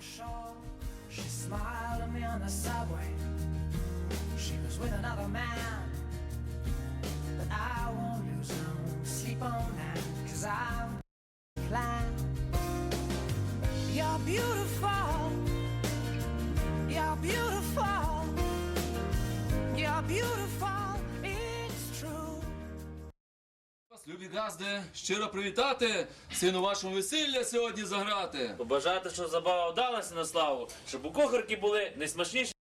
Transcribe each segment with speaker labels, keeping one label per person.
Speaker 1: She smiled at me on the subway. She was with another man, but I won't lose no sleep on that, cause I'm plan. You're beautiful, you're beautiful, you're beautiful,
Speaker 2: любі газди, щиро привітати, сину вашому весілля сьогодні заграти.
Speaker 3: Побажати, щоб забава вдалася на славу, щоб у кухарки були найсмачніші.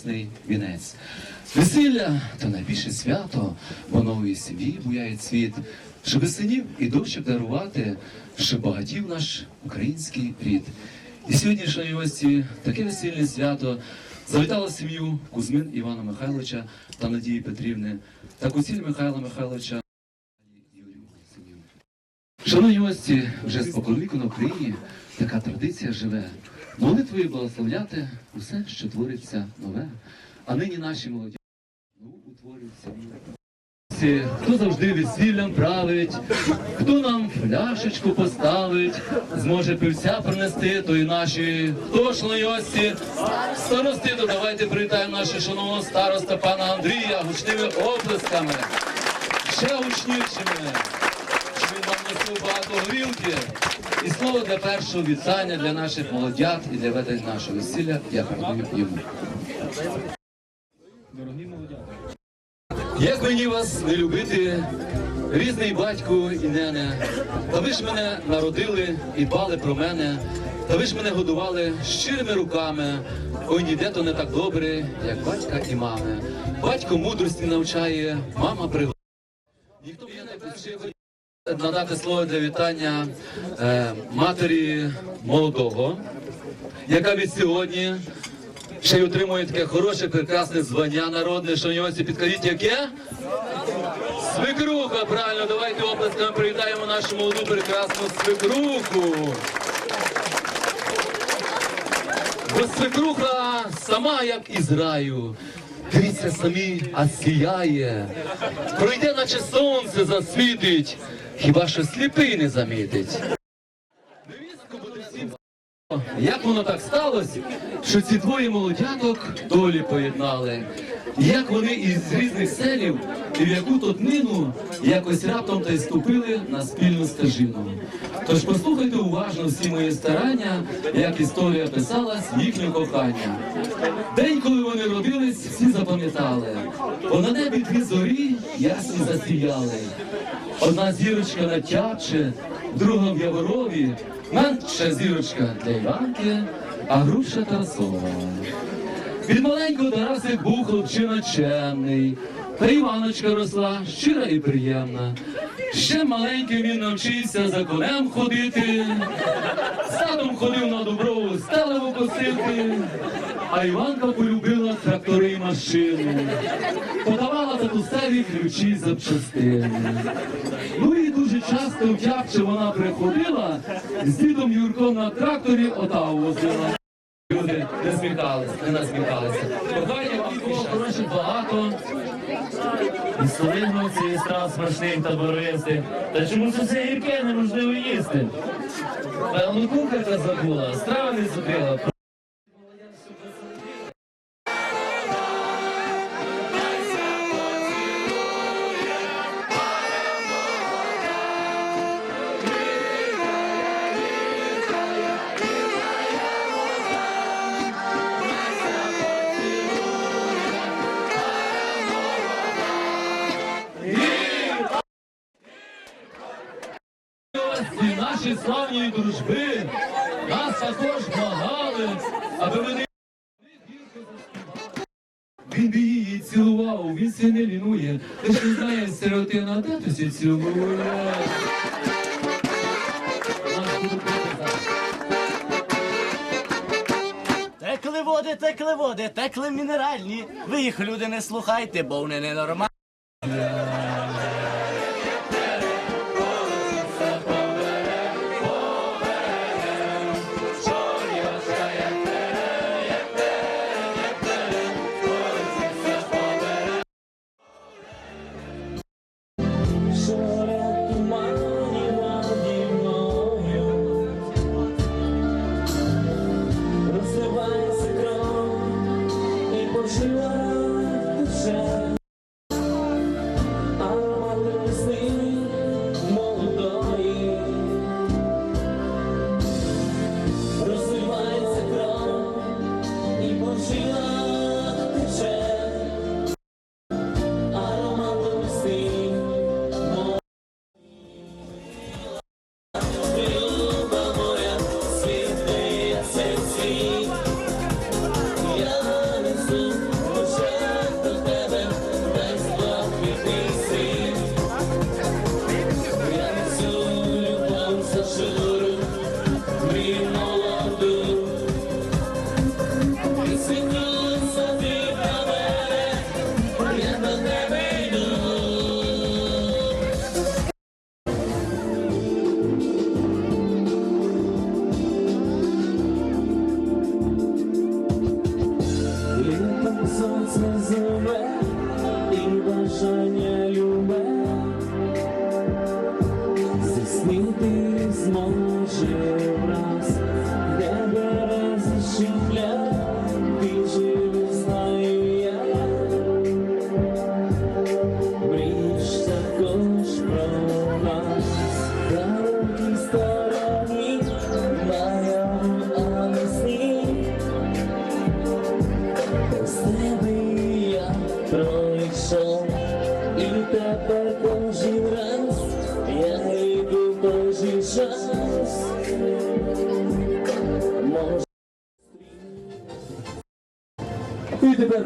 Speaker 4: Радісний вінець. Весілля то найбільше свято, бо нової сім'ї буяє цвіт, щоб синів і дочок дарувати, щоб багатів наш український рід. І сьогодні, шановні гості, таке весільне свято завітало сім'ю Кузьмин Івана Михайловича та Надії Петрівни та Куціль Михайла Михайловича. Шановні гості, вже споконвіку на Україні така традиція живе. Молитвою благословляти усе, що твориться нове. А нині наші молоді ну, утворюються. Хто завжди весіллям править, хто нам фляшечку поставить, зможе пивця принести, то і наші хто ж? Старости, то давайте привітаємо нашого шановного староста пана Андрія гучними оплесками, ще гучнішими носив багато горілки. І слово для першого вітання для наших молодят і для ведення нашого весілля я передаю йому. Дорогі молодята. Як мені вас не любити, різний батько і нене, та ви ж мене народили і дбали про мене, та ви ж мене годували щирими руками. Ой, ніде то не так добре, як батька і мами. Батько мудрості навчає, мама пригодить. Ніхто мене не вчив надати слово для вітання е, матері молодого, яка від сьогодні ще й отримує таке хороше, прекрасне звання народне, що нього підкажіть, яке? Свекруха, правильно, давайте оплесками привітаємо нашу молоду прекрасну свекруху. Бо свекруха сама як із раю. Дивіться самі, а сіяє. Пройде, наче сонце засвітить, хіба що сліпий не замітить. Як воно так сталося, що ці двоє молодяток долі поєднали? Як вони із різних селів і в яку то днину якось раптом та й ступили на спільну стежину. Тож послухайте уважно всі мої старання, як історія писалась їхнє кохання. День, коли вони родились, всі запам'ятали, бо на небі дві зорі ясні засіяли. Одна зірочка на тяче, друга в Яворові, менша зірочка для Іванки, а груша Тарасова. Від маленького Тарасик був хлопчина чемний, та Іваночка росла щира і приємна. Ще маленьким він навчився за конем ходити, садом ходив на доброву стелеву косити, а Іванка полюбила трактори й машини, подавала татусеві ключі запчастини. Ну і дуже часто в вона приходила, з дідом Юрком на тракторі отав возила. Люди не сміхалися, не насміхалися. Кохання вам було багато.
Speaker 3: І солидно і страв смачний та бористий. Та чому ж це гірке неможливо їсти?
Speaker 4: Певно, кухарка забула, страва не зробила. Славної дружби. Нас також благали, аби не він би її цілував, він се не лінує. Ти ж не знаєш, сиротина, се цілує?
Speaker 5: Текли води, текли води, текли мінеральні. Ви їх люди не слухайте, бо вони ненормальні.
Speaker 6: Jesus. Bye. Здійснити зможе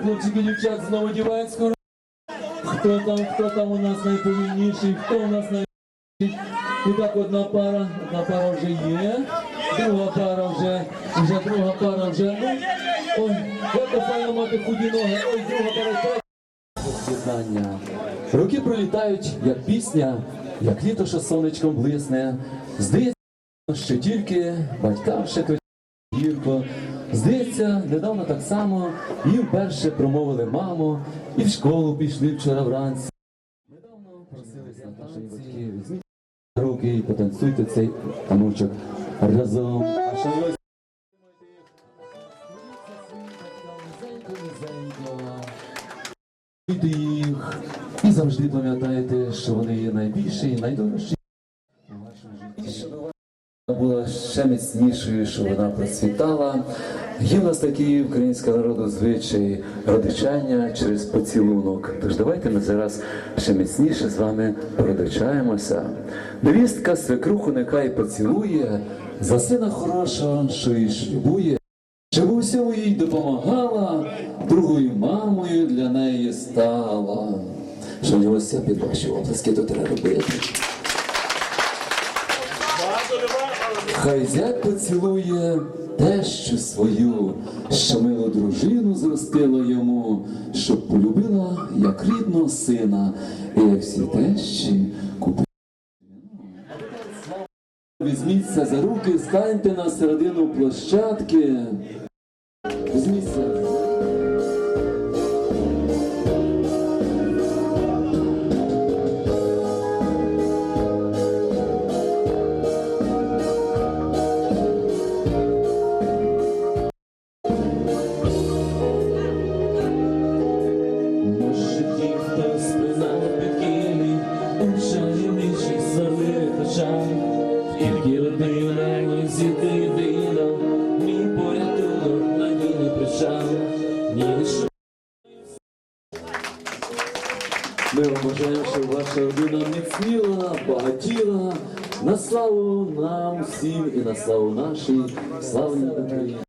Speaker 4: хлопчики, дівчат, знову дівають скоро. Хто там, хто там у нас найповільніший, хто у нас найповільніший. І так одна пара, одна пара вже є, друга пара вже, вже друга пара вже. Ну, ой, як файно мати худі ноги, ой, друга пара. З'єднання. Роки пролітають, як пісня, як літо, що сонечком блисне. Здається, що тільки батькам ще то гірко. Здається, недавно так само їм вперше промовили мамо і в школу пішли вчора вранці. Недавно просились на танці, візьміть руки і потанцюйте цей таночок разом. Їх і завжди пам'ятайте, що вони є найбільші і найдорожчі була ще міцнішою, щоб вона процвітала. Є в нас такий українського народу звичай родичання через поцілунок. Тож давайте ми зараз ще міцніше з вами породичаємося. Невістка свекруху нехай поцілує за сина хорошого, що її шлюбує. Щоб у всьому їй допомагала, другою мамою для неї стала. Що нього все під ваші оплески, то треба робити. Хай зять поцілує тещу свою, що милу дружину зростила йому, щоб полюбила як рідного сина, і як всі тещі купила. Візьміться за руки, станьте на середину площадки. Ми вам бажаємо, щоб ваша родина міцніла, багатіла, на славу нам всім і на славу нашій славній Україні.